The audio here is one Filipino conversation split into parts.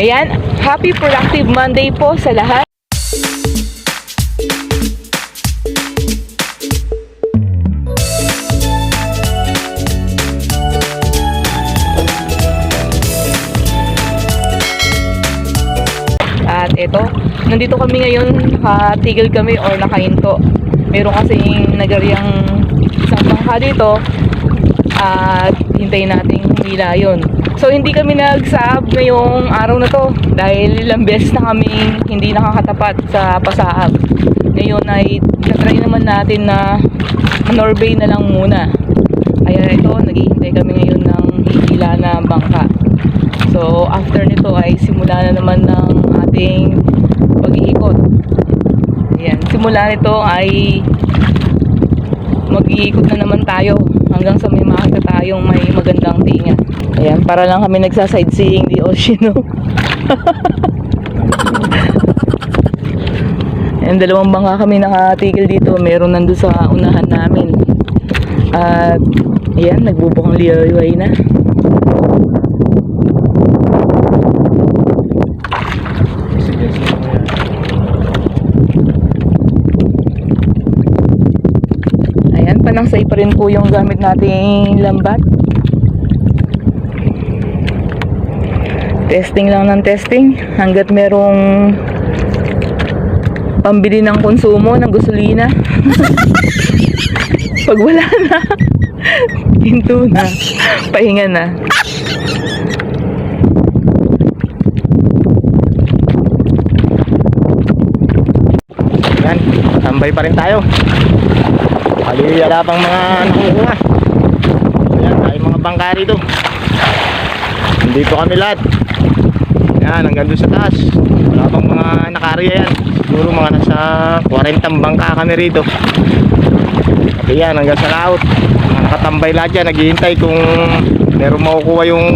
Ayan, happy productive Monday po sa lahat. At ito, nandito kami ngayon, nakatigil kami or nakahinto. Meron kasing nagaryang isang bangka dito at hintayin nating humila yun. So hindi kami nag-saab ngayong araw na to dahil ilang beses na kami hindi nakakatapat sa pasaab. Ngayon ay try naman natin na Norway na lang muna. Kaya ito, naghihintay kami ngayon ng hihila na bangka. So after nito ay simula na naman ng ating pag-iikot. Ayan, simula nito ay mag-iikot na naman tayo hanggang sa may makita tayong may magandang tinga. Ayan, para lang kami nagsa-sightseeing di Oshino. Ayan, dalawang bangka kami nakatigil dito. Meron nandun sa unahan namin. At, ayan, nagbubukang liwayway na. Panangsay pa rin po yung gamit nating lambat. Testing lang ng testing hanggat merong pambili ng konsumo ng gasolina. Pag wala na, hinto na, pahinga na. Yan, tambay pa rin tayo. Hali, wala pang mga nakukuha. Ayan, tayo mga bangka rito. Nandito kami lahat. Yan, hanggang doon sa taas. Wala pang mga nakarya yan. Siguro mga nasa 40 bangka kami rito. At yan, hanggang sa laot. Mga nakatambay lahat yan, naghihintay kung meron makukuha yung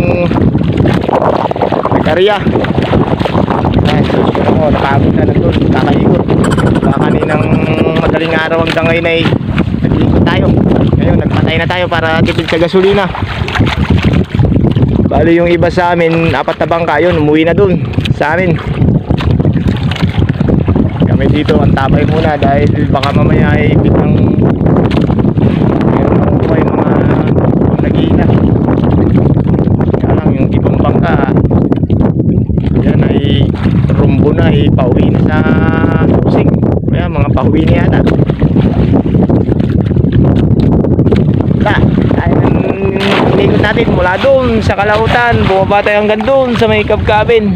nakarya. Yan, susunod mo, nakabot na nandun, kakaikot. Baka kaninang madaling araw hanggang ngayon ay nagpatay na tayo para tipid sa gasolina. Bali yung iba sa amin, apat na bangka yun, umuwi na dun sa amin. Kami dito, ang tabay muna dahil baka mamaya ay biglang ay pauwi na sa Pusing. Kaya mga pauwi na yata. Ta, tayo ng inikot natin mula doon sa Kalautan, bumaba tayo hanggang doon sa may cabin.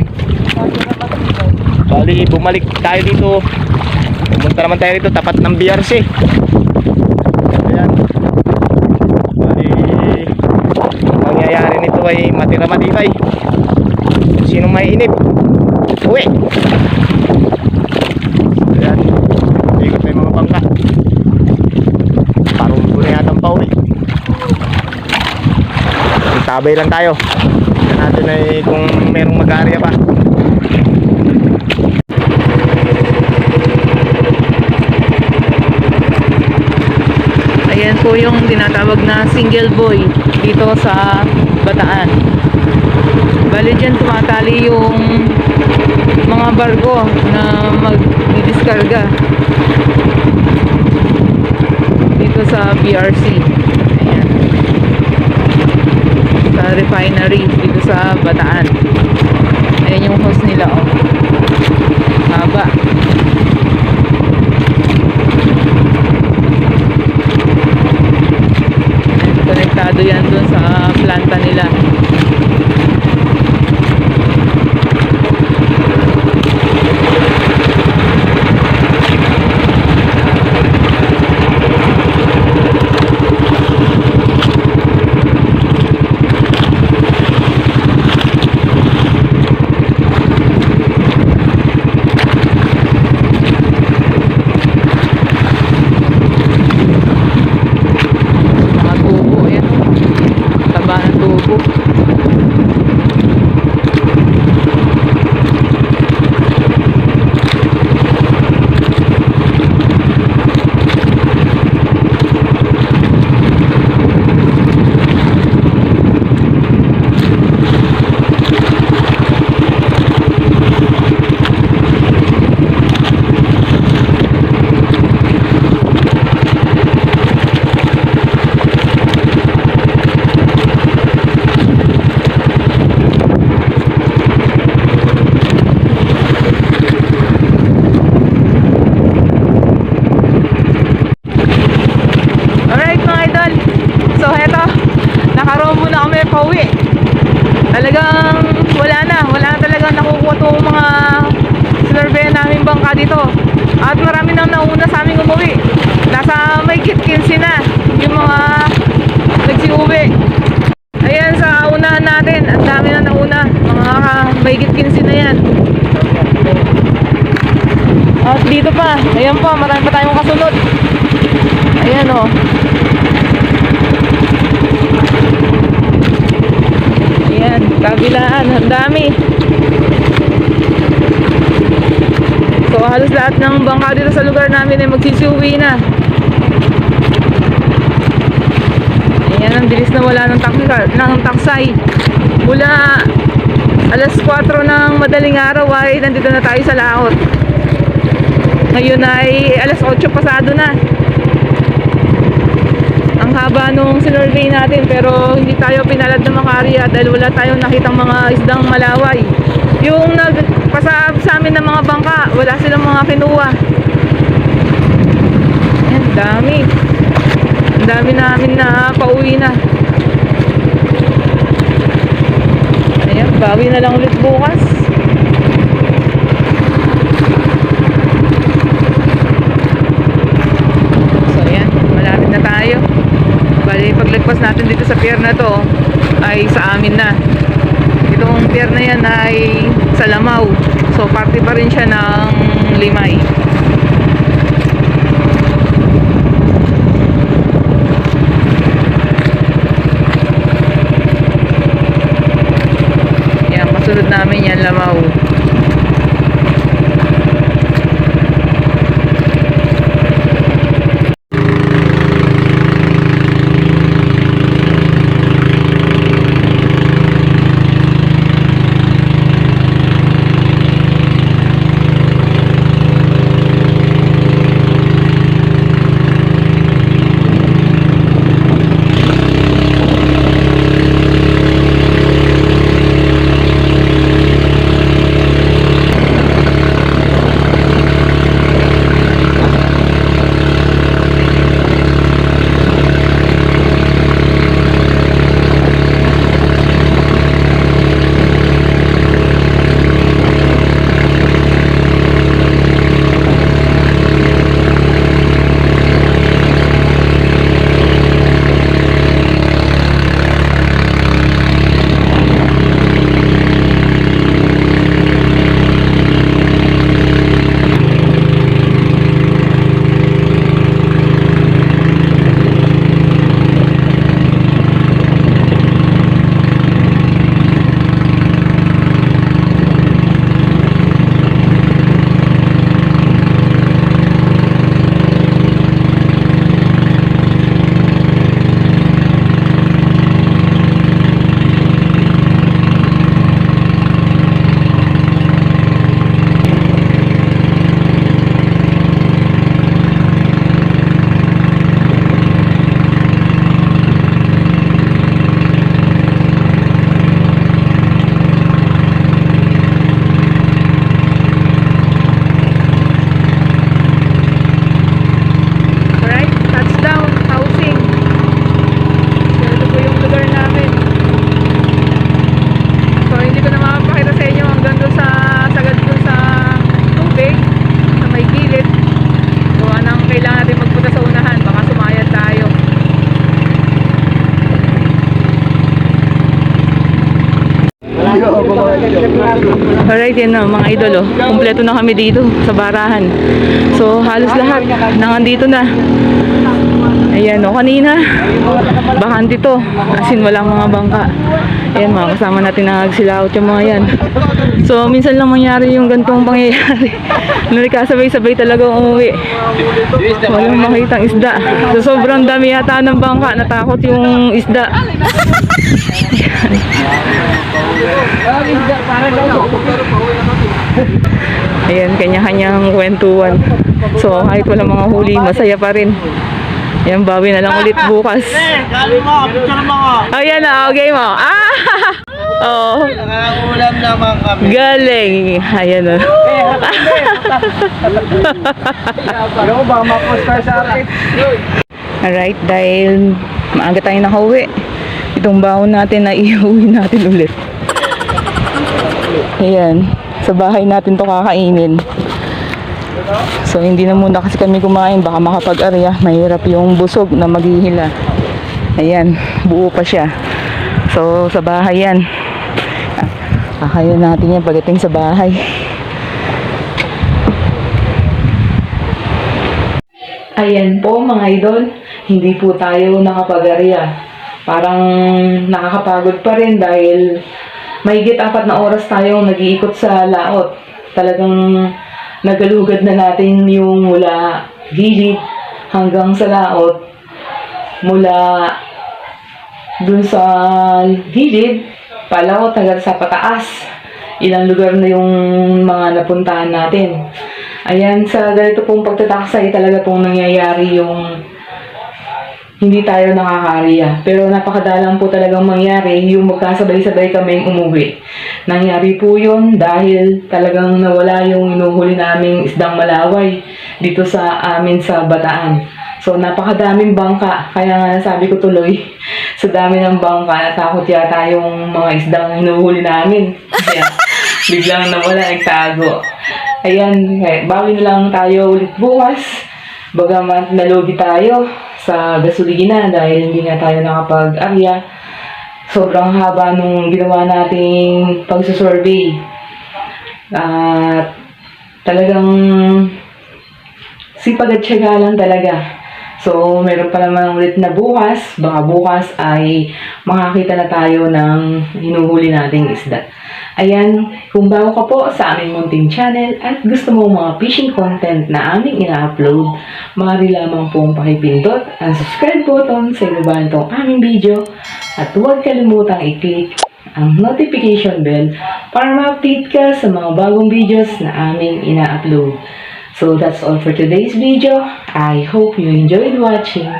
Bali, bumalik tayo dito. Pumunta naman tayo dito, tapat ng BRC. Ayan. Bali, ang mangyayari nito ay matira matibay. Sino may inip? Uwi! Ayan. Ikot tayo mga bangka. Parang ko na yata ang pauwi. Tabay lang tayo. Tignan natin ay kung merong mag-area pa. Ayan po yung tinatawag na single boy dito sa Bataan. Bali dyan tumatali yung mga barko na magdidiskarga dito sa BRC. Ayan. Sa refinery dito sa Bataan. Ayan yung host nila oh. Haba. Ayan, konektado yan dun sa planta nila. Mga tubo, ayan. Taba ng tubo. talagang wala na. Wala na talagang nakukuha itong mga sinurveyan namin bangka dito. At marami nang nauna sa aming umuwi. Nasa may kit 15 na yung mga nagsiuwi. Ayan sa unahan natin. Ang dami na nauna. Mga may kit 15 na yan. At dito pa. Ayan pa. Marami pa tayong kasunod. Ayan. Oh. Ayan, kabilaan, ang dami. So halos lahat ng bangka dito sa lugar namin ay magsisiuwi na. Ayan, ang bilis na wala ng, taksa, ng taksay. Mula alas 4 ng madaling araw ay nandito na tayo sa laot. Ngayon ay alas 8 pasado na ang haba nung sinurvey natin pero hindi tayo pinalad na makarya dahil wala tayong nakitang mga isdang malaway. Yung nagpasab sa amin ng mga bangka, wala silang mga kinuha. Yan, dami. Ang dami namin na pauwi na. Ayan, bawi na lang ulit bukas. So ayan, malapit na tayo. Paglagpas natin dito sa pier na to, ay sa amin na. Itong pier na yan ay sa Lamaw. So, parte pa rin siya ng Limay. Yan, kasunod namin yan, Lamaw. Alright, yan na mga idol oh. Kompleto na kami dito sa barahan. So, halos lahat nandito na. Ayan oh, kanina. Bakante to. As in, walang mga bangka. Ayan, mga kasama natin na nagsilaot yung mga yan. So, minsan lang mangyari yung gantong pangyayari. Nagkasabay-sabay talaga umuwi. Walang makitang isda. So, sobrang dami yata ng bangka. Natakot yung isda. Ayan, kanya-kanyang kwentuhan. So, kahit walang mga huli, masaya pa rin. Ayan, bawi na lang ulit bukas. Mo, mo ko. Oh, na. Okay mo. Ah! Oh, Nangangulam naman kami. galing. Ayan oh. na. Ano ba, sa akin? Alright, dahil maaga tayo nakauwi. Itong baon natin na iuwi natin ulit. Ayan. Sa bahay natin to kakainin. So, hindi na muna kasi kami kumain. Baka makapag-arya. Mahirap yung busog na maghihila. Ayan. Buo pa siya. So, sa bahay yan. Kakain natin yan pagdating sa bahay. Ayan po mga idol, hindi po tayo nakapag-arya. Parang nakakapagod pa rin dahil mahigit apat na oras tayong nag-iikot sa laot. Talagang nagalugad na natin yung mula gilid hanggang sa laot. Mula dun sa gilid, palaot hanggang sa pataas. Ilang lugar na yung mga napuntahan natin. Ayan, sa ganito pong pagtataksay talaga pong nangyayari yung hindi tayo nakakariya. Pero napakadalang po talagang mangyari yung magkasabay-sabay kaming umuwi. Nangyari po yun dahil talagang nawala yung inuhuli naming isdang malaway dito sa amin sa Bataan. So napakadaming bangka. Kaya nga nasabi ko tuloy, sa dami ng bangka, natakot yata yung mga isdang hinuhuli namin. Kaya biglang nawala, nagtago. Ayan, eh, bawi na lang tayo ulit bukas. Bagamat nalugi tayo sa gasolina dahil hindi nga tayo nakapag-arya. Sobrang haba nung ginawa nating pagsusurvey. At talagang sipag at tiyaga lang talaga. So, meron pa naman ulit na bukas. Baka bukas ay makakita na tayo ng hinuhuli nating isda. Ayan, kung bago ka po sa aming munting channel at gusto mo mga fishing content na aming ina-upload, maaari lamang pong pakipindot ang subscribe button sa ibaba nitong aming video at huwag kalimutang i-click ang notification bell para ma-update ka sa mga bagong videos na aming ina-upload. So that's all for today's video. I hope you enjoyed watching.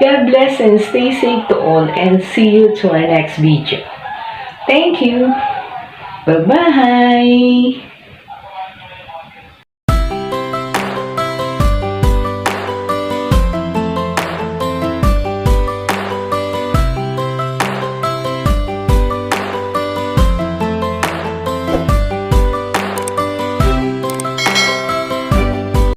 God bless and stay safe to all and see you to our next video. Thank you. Bye-bye.